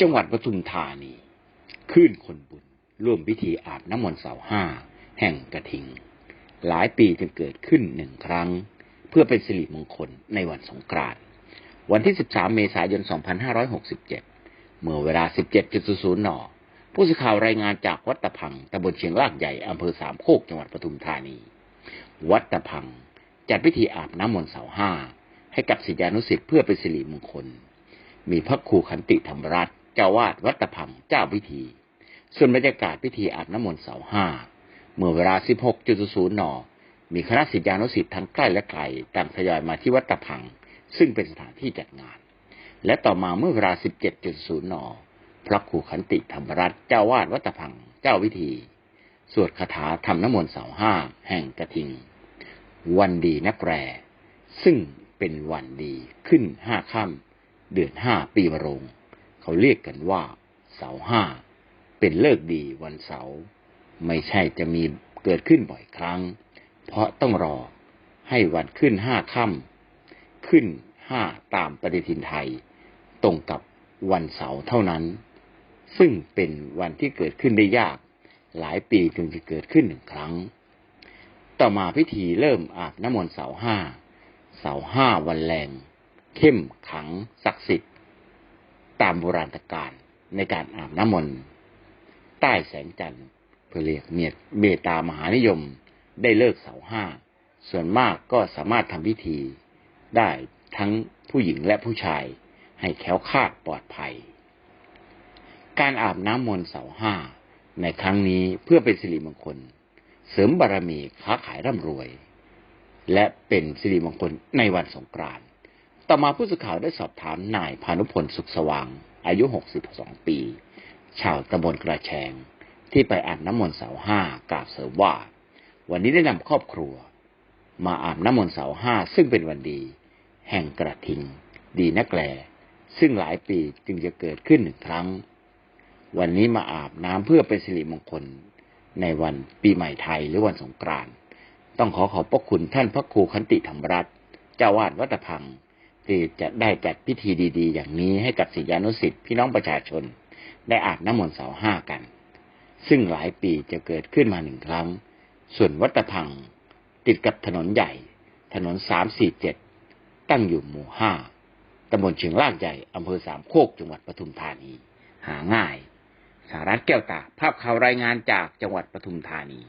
จังหวัดปทุมธานีคลื่นคนบุญ ร่วมพิธีอาบน้ำมนต์เสาห้าแห่งกระทิง หลายปีจึงเกิดขึ้นหนึ่งครั้ง เพื่อเป็นสิริมงคลในวันสงกรานต์วันที่ 13 เมษายน 2567 เมื่อเวลา 17.00 น ผู้สื่อข่าวรายงานจากวัดตะพังตำบลเชียงรากใหญ่อำเภอสามโคกจังหวัดปทุมธานี วัดตะพังจัดพิธีอาบน้ำมนต์เสาห้าให้กับศิษยานุศิษย์เพื่อเป็นสิริมงคล มีพระครูขันติธรรมรัตน์ เจ้าวาดวัดตะพังเจ้าพิธี ส่วนบรรยากาศพิธีอาบน้ำมนต์เสาห้าเมื่อเวลา 16.00น มีคณะศิษยานุศิษย์ทั้งใกล้และไกลต่างทยอยมาที่วัดตะพัง ซึ่งเป็นสถานที่จัดงาน และต่อมาเมื่อเวลา 17.00น พระครูขันติธรรมรัตน์เจ้าวาดวัดตะพัง เจ้าวิธี สวดคาถาทำน้ำมนต์เสาห้าแห่งกระทิง วันดีนักแรซึ่งเป็นวันดีขึ้นห้าค่ำเดือนห้าปีมะโรง เขาเรียกกันว่า เสาห้าเป็นเลิกดีวันเสาร์ไม่ใช่จะมีเกิดขึ้นบ่อยครั้ง เพราะต้องรอให้วันขึ้นห้าค่ำขึ้นห้าตามปฏิทินไทย ตรงกับวันเสาร์เท่านั้น ซึ่งเป็นวันที่เกิดขึ้นได้ยาก หลายปีจึงจะเกิดขึ้นหนึ่งครั้ง ต่อมาพิธีเริ่มอาบน้ำมนต์เสาห้าเสาห้าวันแรง เข้มขังศักดิ์สิทธิ์ ตามโบราณการในการอาบน้ำมนต์ใต้แสงจันทร์เพื่อเรียกเมียเมตตามหานิยมได้เลิกเสาห้า ส่วนมากก็สามารถทำพิธี ได้ทั้งผู้หญิงและผู้ชายให้แคล้วคาดปลอดภัย การอาบน้ำมนต์เสาห้าในครั้งนี้เพื่อเป็นสิริมงคล เสริมบารมีค้าขายร่ำรวย และเป็นสิริมงคลในวันสงกรานต์ ต่อมาผู้สื่อข่าวได้สอบถามนายพานุพลสุขสว่าง อายุ 62 ปี ชาวตำบลกระแชง ที่ไปอาบน้ำมนต์เสาห้ากล่าวเสริมว่า วันนี้ได้นำครอบครัว มาอาบน้ำมนต์เสาห้าซึ่งเป็นวันดี แห่งกระทิง ดีนักแลซึ่งหลายปีจึงจะเกิดขึ้นหนึ่งครั้ง วันนี้มาอาบน้ำเพื่อเป็นสิริมงคล ในวันปีใหม่ไทยหรือวันสงกรานต์ต้องขอขอบพระคุณท่านพระครูขันติธรรมรัตน์เจ้าวาดวัดพัง ที่จะได้จัดพิธีดีๆ อย่างนี้ให้กับศิษยานุศิษย์พี่น้องประชาชน ได้อาบน้ำมนต์เสาห้ากัน ซึ่งหลายปีจะเกิดขึ้นมาหนึ่งครั้ง ส่วนวัดตะพัง ติดกับถนนใหญ่ ถนนสามสี่เจ็ดตั้งอยู่หมู่ห้าตำบลเชียงรากใหญ่อำเภอสามโคกจังหวัดปทุมธานี หาง่าย สารัตแก้วตาภาพข่าวรายงานจากจังหวัดปทุมธานี